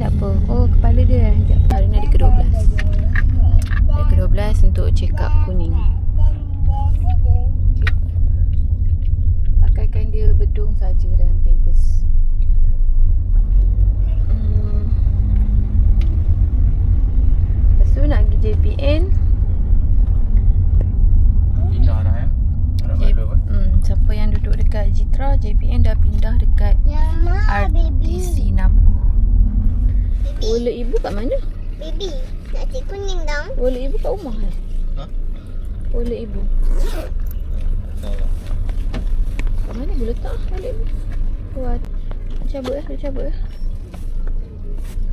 tak apa. Oh, kepala dia. Sekejap. Hari ni hari ke-12. Hari ke-12 untuk check up kuning. Pakaikan dia bedung saja dalam pampers. Hmm. Lepas tu nak pergi JPN. Pindah dah ya. Ada J- baru apa? hmm, siapa yang duduk dekat Jitra, JPN dah pindah dekat Nama RTC Nabu. Wallet ibu kat mana? Baby. Nak cik kuning dong. Wallet ibu kat rumah eh? Ha? Wallet ibu. Kat mana ibu letak wallet ibu? Buat. Cabut eh, dia cabut eh.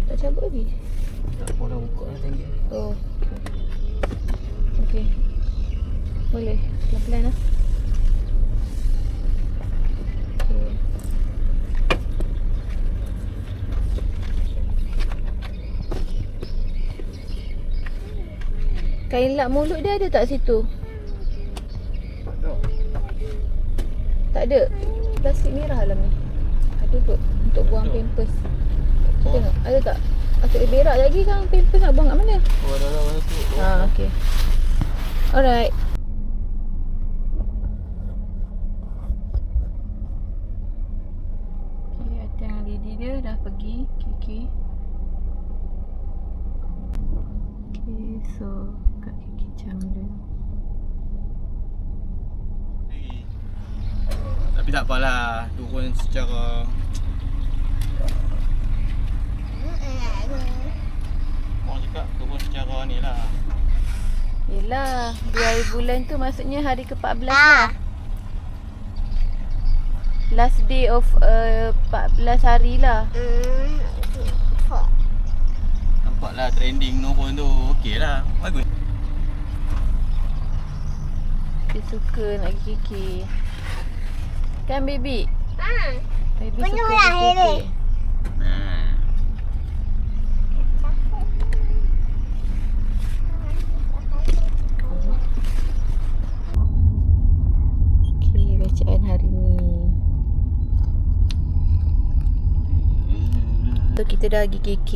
Tak cabut lagi. Tak apa dah buka dah tinggi. Oh. Okey. Boleh. Pelan-pelan lah. Kain lap mulut dia ada tak situ? Tak. Tak ada. Plastik merah dalam ni. Ada kot untuk buang pampers. Kita tengok. Ada tak? Asyik berak lagi kan pampers nak buang kat mana? Oh dah dah dah tu. Ha, okey. Alright. Okay, Atang lady dia dah pergi. Kiki. Okay, so kat Kiki jam dia. Tapi tak apalah. Turun secara orang cakap turun secara ni lah. Yelah, dua hari bulan tu maksudnya hari ke-14 Ah. lah. Last day of uh, 14 hari lah. Hmm. Kok. Nampaklah trending turun tu. Okey lah. Bagus. Dia suka nak pergi Kiki. Kan baby? Ah. Baby Penuh suka lah. Kiki. Nah. Okey, bacaan hari ni. So kita dah pergi KK.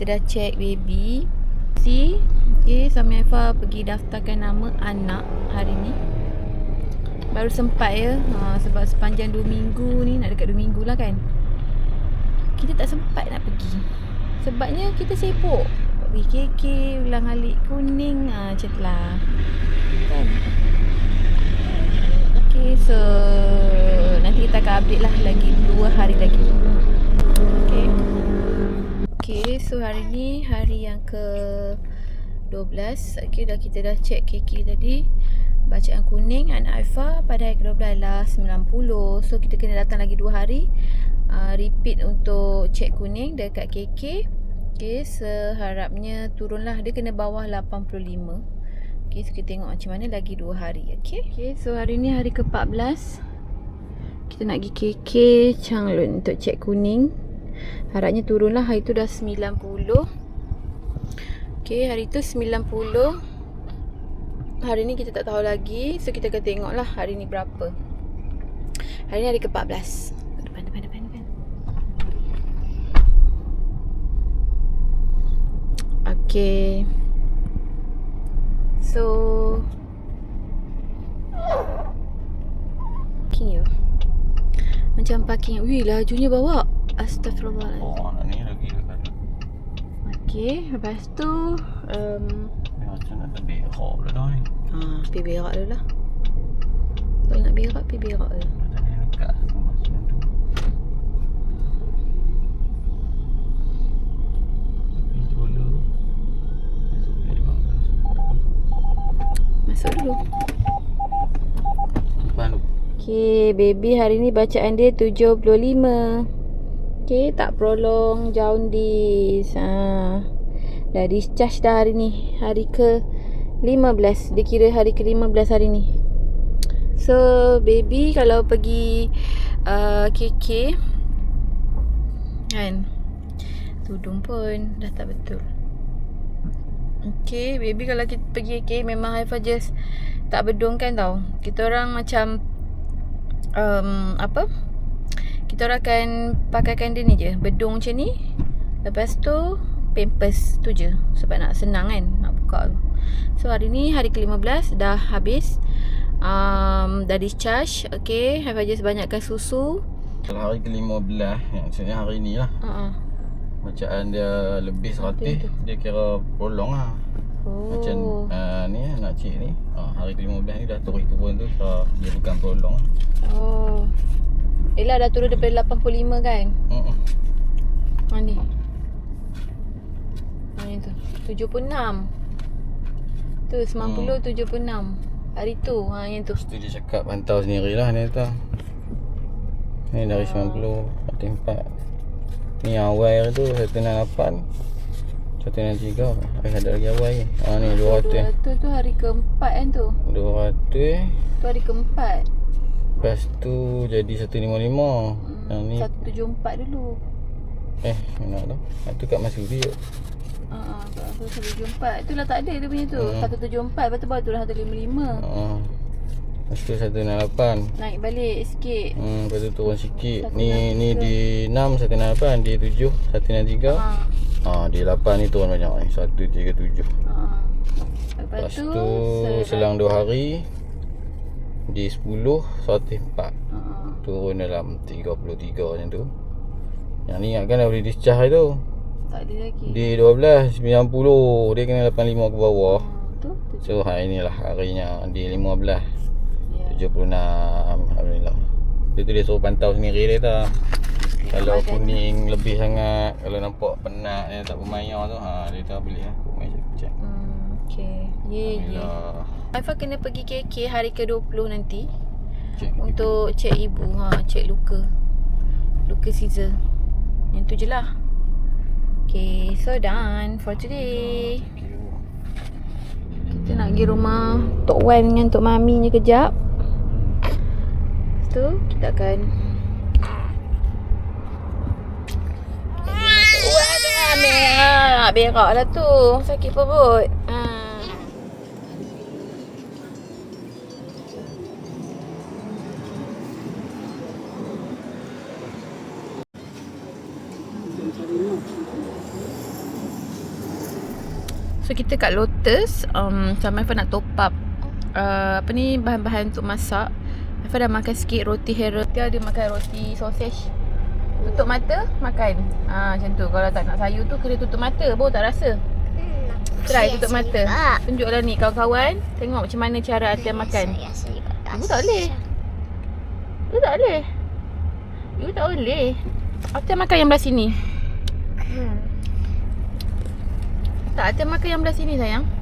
Kita dah check baby. Si, okay, Sami Haifa pergi daftarkan nama anak hari ni. Baru sempat ya. Ha, sebab sepanjang 2 minggu ni, nak dekat 2 minggu lah kan. Kita tak sempat nak pergi. Sebabnya kita sibuk. Pergi KK, ulang alik kuning. Ha, macam tu lah. Kan? Okay, so nanti kita akan update lah lagi 2 hari lagi. Okay. Okay, so hari ni hari yang ke 12. Okay, dah kita dah check KK tadi. Bacaan kuning anak Aifa pada hari ke-12 adalah 90. So kita kena datang lagi 2 hari. Uh, repeat untuk check kuning dekat KK. Okay, seharapnya turunlah dia kena bawah 85. Okay, so kita tengok macam mana lagi 2 hari. Okay. Okay, so hari ni hari ke-14. Kita nak pergi KK Changlun untuk check kuning. Harapnya turunlah hari tu dah 90. Okay, hari tu 90. Hari ni kita tak tahu lagi. So kita akan tengok lah hari ni berapa. Hari ni hari ke-14. Depan, depan, depan, depan. Okay. So Parking you Macam parking. Wih lajunya bawa. Astagfirullah Oh, anak ni lagi dekat. Okay Lepas tu um, macam nak terberak dah dah ni. ha, Pergi berak dulu lah. Kalau nak berak Pergi berak dulu Tadi dekat macam tu. Pintu dulu. Masuk dia Masuk juga. dulu Depan Okay baby hari ni bacaan dia 75 Okay tak prolong jaundice. Ha. Dah discharge dah hari ni. Hari ke 15 Dia kira hari ke 15 hari ni. So baby kalau pergi uh, KK Kan? Tudung pun dah tak betul. Okay baby kalau kita pergi KK Memang Haifah just tak bedung kan tau. Kita orang macam um, Apa? Kita orang akan pakaikan dia ni je Bedung macam ni. Lepas tu Pampers tu je. Sebab nak senang kan Nak buka tu. So hari ni hari ke-15 Dah habis. Um, Dah discharge Okay. Hafiz sebanyakkan susu. Hari ke-15 yang Maksudnya hari ni lah. Uh-uh. Bacaan dia lebih 100 tu. Dia kira prolong lah. Oh. Macam uh, ni lah nak cik ni. Uh, Hari ke-15 ni dah turun-turun tu so, Dia bukan prolong lah Oh Yelah dah turun daripada 85 kan. Ha ni Ha ni tu? 76 Tu 90 Hmm. 76 Hari tu Ha yang tu. Lepas tu dia cakap pantau sendiri lah ni tu. Ni dari 90 44 Ni awal tu 168 163 Eh ada lagi awal lagi Ah ni 200 200 tu hari keempat kan tu? 200 Tu hari keempat? Lepas tu jadi 155 Yang ni 174 dulu. Eh mana tu. Itu kat Masuri tu Haa uh, Aku 174 Itulah tak ada dia punya tu. Hmm. 174 Lepas tu baru tu dah 155 Ah. Lepas tu 168 Naik balik sikit Hmm, lepas tu turun sikit. 163. Ni ni di 6 168, di 7 163. Ha Ah, di 8 ni turun banyak ni. 137. ha. Lepas, Lepas tu, tu selang 2 hari di 10 104. Ha. Turun dalam 33 macam tu. Yang ni ingatkan dah boleh discharge tu. Tak ada lagi Di 12 90 dia kena 85 ke bawah. Ha, Tu tu So hari inilah harinya di 15 Ya 76 Alhamdulillah Dia tu dia suruh pantau sendiri dia tak Kalau kuning lebih sangat Kalau nampak penat dia tak bermayar tu ha, Dia tak boleh lah Aku main cek Hmm, okay. Ye ye. Alhamdulillah Aifah kena pergi KK hari ke-20 nanti Cek untuk cek ibu. Ha, cek luka. Luka Caesar. Yang tu je lah. Okay, so done for today. Kita nak pergi rumah Tok Wan dengan Tok Mami ni kejap. Tu kita akan dengan Amir. Ha, berak lah tu. Sakit perut. Ha. So kita kat Lotus um, Sama Aifah nak top up uh, Apa ni bahan-bahan untuk masak Aifah dah makan sikit roti hera Dia ada makan roti sausage. Tutup mata makan. Ha, Macam tu. Kalau tak nak sayur tu kena tutup mata. Baru tak rasa. Hmm, Try tutup mata. Juga. Tunjuklah ni kawan-kawan Tengok macam mana cara Atia makan. Ibu tak boleh. Ibu tak boleh. Ibu tak boleh. Atia makan yang belah sini. Hmm. Tak Atia makan yang belah sini sayang